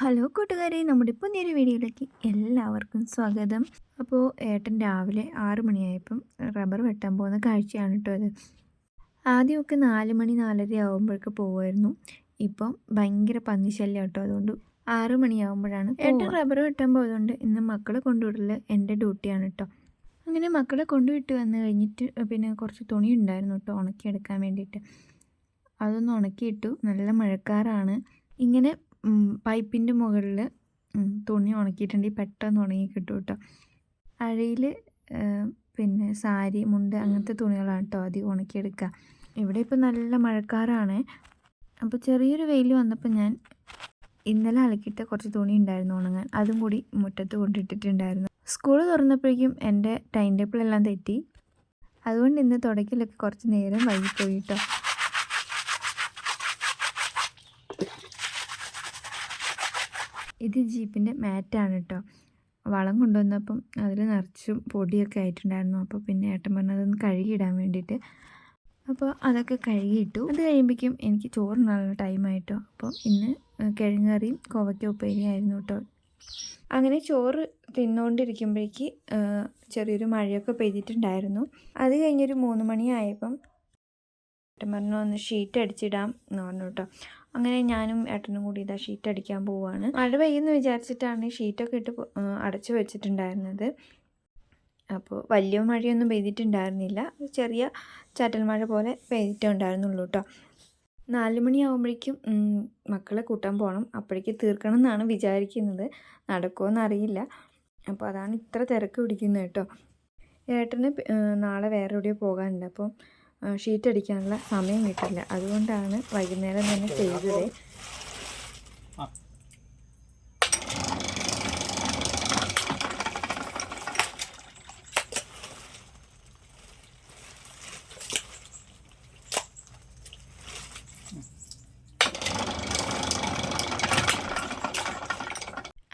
Hello കൂട്ടുകാരെ നമ്മുടെ പുതിയൊരു വീഡിയോയിലേക്ക് എല്ലാവർക്കും സ്വാഗതം. അപ്പോൾ ഏട്ടൻ രാവിലെ ആറ് മണിയായപ്പം റബ്ബർ വെട്ടാൻ പോകുന്ന കാഴ്ചയാണ് കേട്ടോ അത് ആദ്യമൊക്കെ നാല് മണി നാലര ആകുമ്പോഴൊക്കെ പോകുമായിരുന്നു. ഇപ്പം ഭയങ്കര പന്നിശല്യം കേട്ടോ അതുകൊണ്ട് ആറ് മണിയാകുമ്പോഴാണ് ഏട്ടൻ റബ്ബർ വെട്ടാൻ പോയതുകൊണ്ട് ഇന്ന് മക്കളെ കൊണ്ടുവിടൽ എന്റെ ഡ്യൂട്ടിയാണ് കേട്ടോ. അങ്ങനെ മക്കളെ കൊണ്ടുവിട്ട് വന്ന് കഴിഞ്ഞിട്ട് പിന്നെ കുറച്ച് തുണി ഉണ്ടായിരുന്നു കേട്ടോ ഉണക്കിയെടുക്കാൻ വേണ്ടിയിട്ട്. അതൊന്ന് ഉണക്കിയിട്ടു. നല്ല മഴക്കാറാണ്. ഇങ്ങനെ പൈപ്പിന്റെ മുകളിൽ തുണി ഉണക്കിയിട്ടുണ്ടെങ്കിൽ പെട്ടെന്ന് ഉണങ്ങി കിട്ടും കേട്ടോ. അഴയിൽ പിന്നെ സാരി മുണ്ട് അങ്ങനത്തെ തുണികളാണ് കേട്ടോ അധികം ഉണക്കിയെടുക്കുക ഇവിടെ ഇപ്പോൾ നല്ല മഴക്കാറാണ്. അപ്പോൾ ചെറിയൊരു വെയിൽ വന്നപ്പോൾ ഞാൻ ഇന്നലെ അലക്കിയിട്ട് കുറച്ച് തുണി ഉണ്ടായിരുന്നു ഉണങ്ങാൻ. അതും കൂടി മുറ്റത്ത് കൊണ്ടിട്ടിട്ടുണ്ടായിരുന്നു. സ്കൂൾ തുറന്നപ്പോഴേക്കും എന്റെ ടൈം ടേബിളെല്ലാം തെറ്റി. അതുകൊണ്ട് ഇന്ന് തുടക്കിലൊക്കെ കുറച്ച് നേരം വൈകിപ്പോയി കേട്ടോ. ഇത് ജീപ്പിന്റെ മാറ്റാണ് കേട്ടോ വളം കൊണ്ടുവന്നപ്പം അതിൽ നിറച്ചും പൊടിയൊക്കെ ആയിട്ടുണ്ടായിരുന്നു. അപ്പോൾ പിന്നെ ഏട്ടൻ പറഞ്ഞതൊന്ന് കഴുകിയിടാൻ വേണ്ടിയിട്ട്. അപ്പോൾ അതൊക്കെ കഴുകിയിട്ടു. അത് കഴിയുമ്പോഴേക്കും എനിക്ക് ചോറിനുള്ള ടൈമായിട്ടോ അപ്പോൾ ഇന്ന് കിഴങ്ങറിയും കോവയ്ക്ക ഉപ്പേരിയായിരുന്നു കേട്ടോ അങ്ങനെ ചോറ് തിന്നുകൊണ്ടിരിക്കുമ്പോഴേക്ക് ചെറിയൊരു മഴയൊക്കെ പെയ്തിട്ടുണ്ടായിരുന്നു. അത് കഴിഞ്ഞൊരു മൂന്ന് മണിയായപ്പം ഏട്ടൻ പറഞ്ഞു ഒന്ന് ഷീറ്റ് അടിച്ചിടാം എന്ന് പറഞ്ഞു കേട്ടോ. അങ്ങനെ ഞാനും ഏട്ടനും കൂടി ഇതാ ഷീറ്റ് അടിക്കാൻ പോവുകയാണ് മഴ പെയ്യുമെന്ന് വിചാരിച്ചിട്ടാണ് ഷീറ്റൊക്കെ ഇട്ട് അടച്ചു വെച്ചിട്ടുണ്ടായിരുന്നത്. അപ്പോൾ വലിയ മഴയൊന്നും പെയ്തിട്ടുണ്ടായിരുന്നില്ല. ചെറിയ ചാറ്റൽ മഴ പോലെ പെയ്തിട്ടുണ്ടായിരുന്നുള്ളൂ കേട്ടോ. നാല് മണിയാകുമ്പോഴേക്കും മക്കളെ കൂട്ടാൻ പോകണം അപ്പോഴേക്ക് തീർക്കണം എന്നാണ് വിചാരിക്കുന്നത്. നടക്കുമോ അറിയില്ല അപ്പോൾ അതാണ് ഇത്ര തിരക്ക് പിടിക്കുന്നത് കേട്ടോ. ഏട്ടന് നാളെ വേറെ എവിടെയോ പോകാനുണ്ട്. അപ്പോൾ ഷീറ്റ് അടിക്കാനുള്ള സമയം കിട്ടില്ല. അതുകൊണ്ടാണ് വൈകുന്നേരം തന്നെ ചെയ്തത്.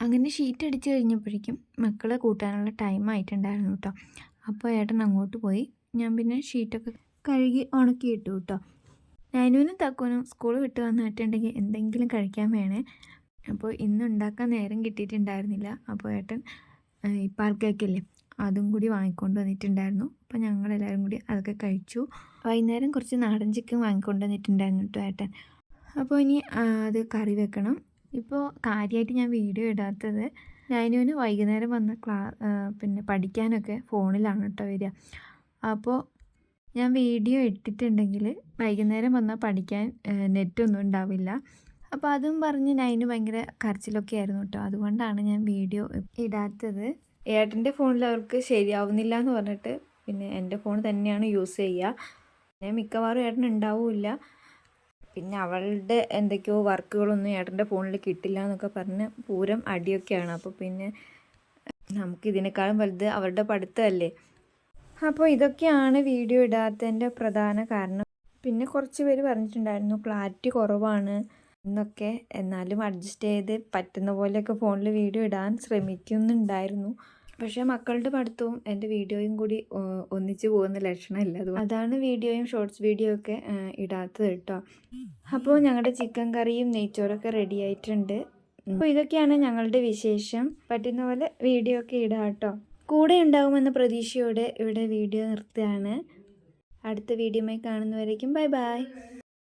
അങ്ങനെ ഷീറ്റ് അടിച്ച് കഴിഞ്ഞപ്പോഴേക്കും മക്കളെ കൂട്ടാനുള്ള ടൈം ആയിട്ടുണ്ടായിരുന്നു കേട്ടോ അപ്പോൾ ഏട്ടൻ അങ്ങോട്ട് പോയി. ഞാൻ പിന്നെ ഷീറ്റൊക്കെ കഴുകി ഉണക്കിയിട്ടു കേട്ടോ. നൈനുവിനും തക്കുവിനും സ്കൂൾ വിട്ട് വന്നിട്ടുണ്ടെങ്കിൽ എന്തെങ്കിലും കഴിക്കാൻ വേണേ. അപ്പോൾ ഇന്ന് ഉണ്ടാക്കാൻ നേരം കിട്ടിയിട്ടുണ്ടായിരുന്നില്ല. അപ്പോൾ ഏട്ടൻ ഈ പാൽക്കേക്കില്ലേ അതും കൂടി വാങ്ങിക്കൊണ്ട് വന്നിട്ടുണ്ടായിരുന്നു. അപ്പോൾ ഞങ്ങളെല്ലാവരും കൂടി അതൊക്കെ കഴിച്ചു. വൈകുന്നേരം കുറച്ച് നാടൻ ചിക്കൻ വാങ്ങിക്കൊണ്ട് വന്നിട്ടുണ്ടായിരുന്നു കേട്ടോ ഏട്ടൻ. അപ്പോൾ ഇനി അത് കറി വെക്കണം. ഇപ്പോൾ കാര്യമായിട്ട് ഞാൻ വീഡിയോ ഇടാത്തത് നൈനുവിന് വൈകുന്നേരം വന്ന ക്ലാ പിന്നെ പഠിക്കാനൊക്കെ ഫോണിലാണ് കേട്ടോ വരിക. അപ്പോൾ ഞാൻ വീഡിയോ ഇട്ടിട്ടുണ്ടെങ്കിൽ വൈകുന്നേരം വന്നാൽ പഠിക്കാൻ നെറ്റൊന്നും ഉണ്ടാവില്ല. അപ്പോൾ അതും പറഞ്ഞ് നൈന് ഭയങ്കര കരച്ചിലൊക്കെ ആയിരുന്നു കേട്ടോ അതുകൊണ്ടാണ് ഞാൻ വീഡിയോ ഇടാത്തത്. ഏട്ടന്റെ ഫോണിൽ അവർക്ക് ശരിയാവുന്നില്ല എന്ന് പറഞ്ഞിട്ട് പിന്നെ എന്റെ ഫോൺ തന്നെയാണ് യൂസ് ചെയ്യുക പിന്നെ മിക്കവാറും ഏട്ടൻ ഉണ്ടാവില്ല. പിന്നെ അവളുടെ എന്തൊക്കെയോ വർക്കുകളൊന്നും ഏട്ടന്റെ ഫോണിൽ കിട്ടില്ല എന്നൊക്കെ പറഞ്ഞ് പൂരം അടിയൊക്കെയാണ്. അപ്പോൾ പിന്നെ നമുക്ക് ഇതിനേക്കാളും വലുത് അവരുടെ പഠിത്തമല്ലേ അപ്പോൾ ഇതൊക്കെയാണ് വീഡിയോ ഇടാത്തതിന്റെ പ്രധാന കാരണം. പിന്നെ കുറച്ച് പേര് പറഞ്ഞിട്ടുണ്ടായിരുന്നു ക്ലാരിറ്റി കുറവാണ് എന്നൊക്കെ. എന്നാലും അഡ്ജസ്റ്റ് ചെയ്ത് പറ്റുന്ന പോലെയൊക്കെ ഫോണിൽ വീഡിയോ ഇടാൻ ശ്രമിക്കുന്നുണ്ടായിരുന്നു. പക്ഷേ മക്കളുടെ പഠിത്തവും എന്റെ വീഡിയോയും കൂടി ഒന്നിച്ച് പോകുന്ന ലക്ഷണമില്ല അത്. അതാണ് വീഡിയോയും ഷോർട്സ് വീഡിയോ ഒക്കെ ഇടാത്തത് കേട്ടോ. അപ്പോൾ ഞങ്ങളുടെ ചിക്കൻ കറിയും നെയ്ച്ചോറൊക്കെ റെഡി ആയിട്ടുണ്ട്. അപ്പോൾ ഇതൊക്കെയാണ് ഞങ്ങളുടെ വിശേഷം. പറ്റുന്ന പോലെ വീഡിയോ ഒക്കെ ഇടാം കേട്ടോ. കൂടെ ഉണ്ടാകുമെന്ന പ്രതീക്ഷയോടെ ഇവിടെ വീഡിയോ നിർത്തുകയാണ്. അടുത്ത വീഡിയോയുമായി കാണുന്നവരേക്കും ബൈ ബൈ.